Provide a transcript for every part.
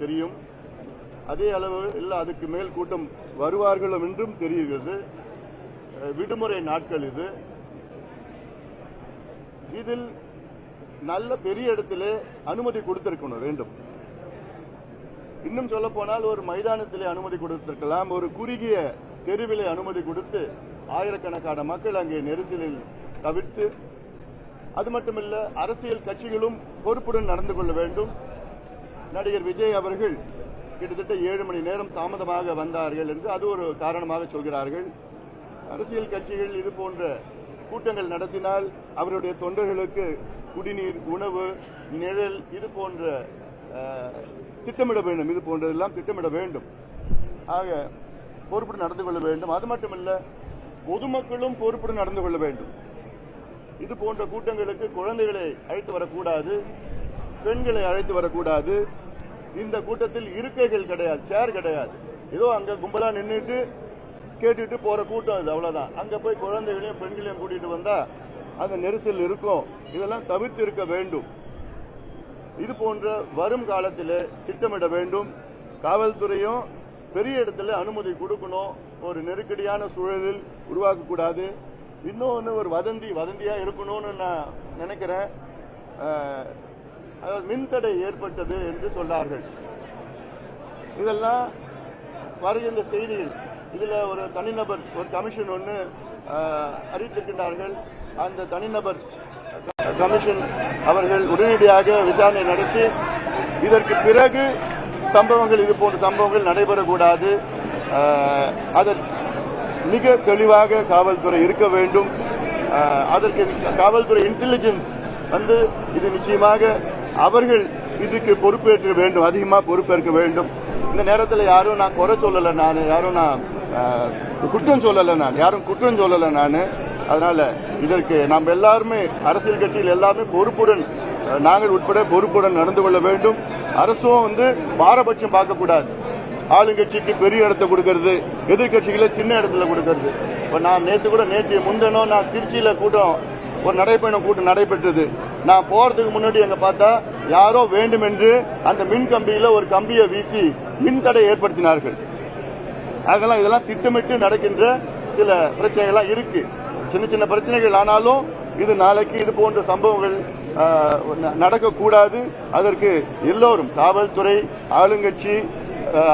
தெரியும். அதே அளவு இல்லை அதுக்கு மேல் கூட்டம் வருவார்கள் என்றும் தெரிகிறது. விடுமுறை நாட்கள் இது. இதில் நல்ல பெரிய இடத்திலே அனுமதி கொடுத்திருக்கணும் வேண்டும். இன்னும் சொல்ல போனால் ஒரு மைதானத்திலே அனுமதி கொடுத்திருக்கலாம். ஒரு குறுகிய தெருவிலே அனுமதி கொடுத்து ஆயிரக்கணக்கான மக்கள் அங்கே நெரிசலில் தவிர்த்து அது மட்டுமல்ல அரசியல் கட்சிகளும் பொறுப்புடன் நடந்து கொள்ள வேண்டும். நடிகர் விஜய் அவர்கள் கிட்டத்தட்ட ஏழு மணி நேரம் தாமதமாக வந்தார்கள் என்று அது ஒரு காரணமாக சொல்கிறார்கள். அரசியல் கட்சிகள் இது போன்ற கூட்டங்கள் நடத்தினால் அவருடைய தொண்டர்களுக்கு குடிநீர் உணவு நிழல் இது போன்ற திட்டமிட வேண்டும். இது போன்றதெல்லாம் திட்டமிட வேண்டும். ஆக பொறுப்புடன் நடந்து கொள்ள வேண்டும். அது மட்டுமல்ல பொதுமக்களும் பொறுப்புடன் நடந்து கொள்ள வேண்டும். இது போன்ற கூட்டங்களுக்கு குழந்தைகளை அழைத்து வரக்கூடாது பெண்களை அழைத்து வரக்கூடாது. இந்த கூட்டத்தில் இருக்கைகள் கிடையாது சேர் கிடையாது. ஏதோ அங்க கும்பலா நின்றுட்டு கேட்டுட்டு போற கூட்டம் இது அவ்வளவுதான். அங்க போய் குழந்தைகளையும் பெண்களையும் கூட்டிட்டு வந்தா அந்த நெரிசல் இருக்கும். இதெல்லாம் தவிர்த்து இருக்க வேண்டும். இது போன்ற வரும் காலத்தில் திட்டமிட வேண்டும். காவல்துறையும் பெரிய இடத்துல அனுமதி கொடுக்கணும். ஒரு நெருக்கடியான சூழலில் உருவாக்கக்கூடாது. இன்னொன்று ஒரு வதந்தி வதந்தியா இருக்கணும்னு நான் நினைக்கிறேன். அதாவது மின்தடை ஏற்பட்டது என்று சொன்னார்கள். இதெல்லாம் வருகின்ற செய்திகள் இதுல ஒரு தனிநபர் ஒரு கமிஷன் ஒன்று அறிவித்திருக்கின்றார்கள். அந்த தனிநபர் கமிஷன் அவர்கள் உடனடியாக விசாரணை நடத்தி இதற்கு பிறகு சம்பவங்கள் இது போன்ற சம்பவங்கள் நடைபெறக்கூடாது. அதன் அதற்கு மிக தெளிவாக காவல்துறை இருக்க வேண்டும். அதற்கு காவல்துறை இன்டெலிஜென்ஸ் வந்து இது நிச்சயமாக அவர்கள் இதுக்கு பொறுப்பேற்க வேண்டும் அதிகமாக பொறுப்பேற்க வேண்டும். இந்த நேரத்தில் யாரும் நான் குறை சொல்லலை நான் யாரும் நான் குற்றம் சொல்லலை நான் யாரும் குற்றம் சொல்லலை நான். அதனால இதற்கு நாம் எல்லாருமே அரசியல் கட்சிகள் எல்லாமே பொறுப்புடன் நாங்கள் உட்பட பொறுப்புடன் நடந்து கொள்ள வேண்டும். அரசும் வந்து பாரபட்சம் பார்க்கக்கூடாது. ஆளுங்கட்சிக்கு பெரிய இடத்தை கொடுக்கறது எதிர்கட்சிகளை சின்ன இடத்துல கொடுக்கறது. இப்ப நான் நேற்று கூட நேற்று முந்தனோ நான் திருச்சியில கூட்டம் ஒரு நடைப்பயணம் கூட்டம் நடைபெற்றது. நான் போறதுக்கு முன்னாடி எங்க பார்த்தா யாரோ வேண்டுமென்று அந்த மின் கம்பியில ஒரு கம்பியை வீசி மின் தடை ஏற்படுத்தினார்கள். அதெல்லாம் இதெல்லாம் திட்டமிட்டு நடக்கின்ற சில பிரச்சனைகள்லாம் இருக்கு. சின்ன சின்ன பிரச்சனைகள் ஆனாலும் இது நாளைக்கு இது போன்ற சம்பவங்கள் நடக்கக்கூடாது. அதற்கு எல்லோரும் காவல்துறை ஆளுங்கட்சி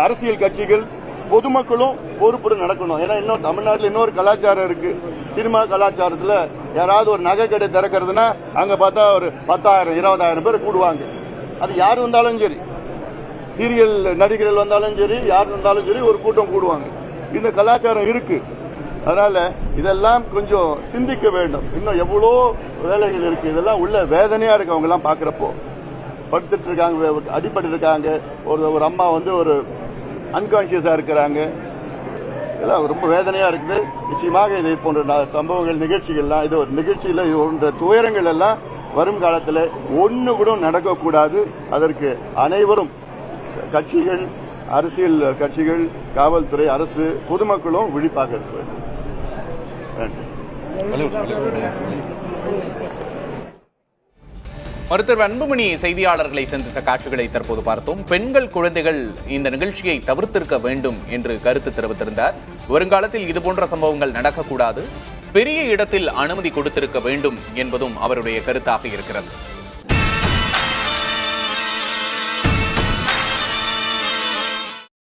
அரசியல் கட்சிகள் பொதுமக்களும் பொறுப்புடன் நடக்கணும். ஏன்னா இன்னும் தமிழ்நாட்டில் இன்னொரு கலாச்சாரம் இருக்கு. சினிமா கலாச்சாரத்துல யாராவது ஒரு நகை கடை திறக்கிறதுனா அங்க பார்த்தா ஒரு பத்தாயிரம் இருபதாயிரம் பேர் கூடுவாங்க. அது யார் வந்தாலும் சரி. சீரியல் நடிகர்கள் வந்தாலும் சரி யார் வந்தாலும் சரி ஒரு கூட்டம் கூடுவாங்க. இந்த கலாச்சாரம் இருக்கு. அதனால இதெல்லாம் கொஞ்சம் சிந்திக்க வேண்டும். இன்னும் எவ்வளோ வேலைகள் இருக்கு. இதெல்லாம் உள்ள வேதனையா இருக்கு அவங்க எல்லாம் பாக்குறப்போ படுத்துட்டு இருக்காங்க வே- அடிபட்டு இருக்காங்க. ஒரு ஒரு அம்மா வந்து ஒரு அன்கான்சியஸா இருக்கிறாங்க. இதெல்லாம் ரொம்ப வேதனையா இருக்குது. நிச்சயமாக இது போன்ற சம்பவங்கள் நிகழ்ச்சிகள்லாம் இது ஒரு நிகழ்ச்சியில் இது போன்ற துயரங்கள் எல்லாம் வரும் காலத்தில் ஒன்று கூட நடக்கக்கூடாது. அதற்கு அனைவரும் கட்சிகள் அரசியல் கட்சிகள் காவல்துறை அரசு பொதுமக்களும் விழிப்பாக இருக்க வேண்டும். நன்றி. மருத்துவர் அன்புமணி செய்தியாளர்களை சந்தித்த காட்சிகளை தற்போது பார்த்தோம். பெண்கள் குழந்தைகள் இந்த நிகழ்ச்சியை தவிர்த்திருக்க வேண்டும் என்று கருத்து தெரிவித்திருந்தார். வருங்காலத்தில் இதுபோன்ற சம்பவங்கள் நடக்கக்கூடாது. பெரிய இடத்தில் அனுமதி கொடுத்திருக்க வேண்டும் என்பதும் அவருடைய கருத்தாக இருக்கிறது.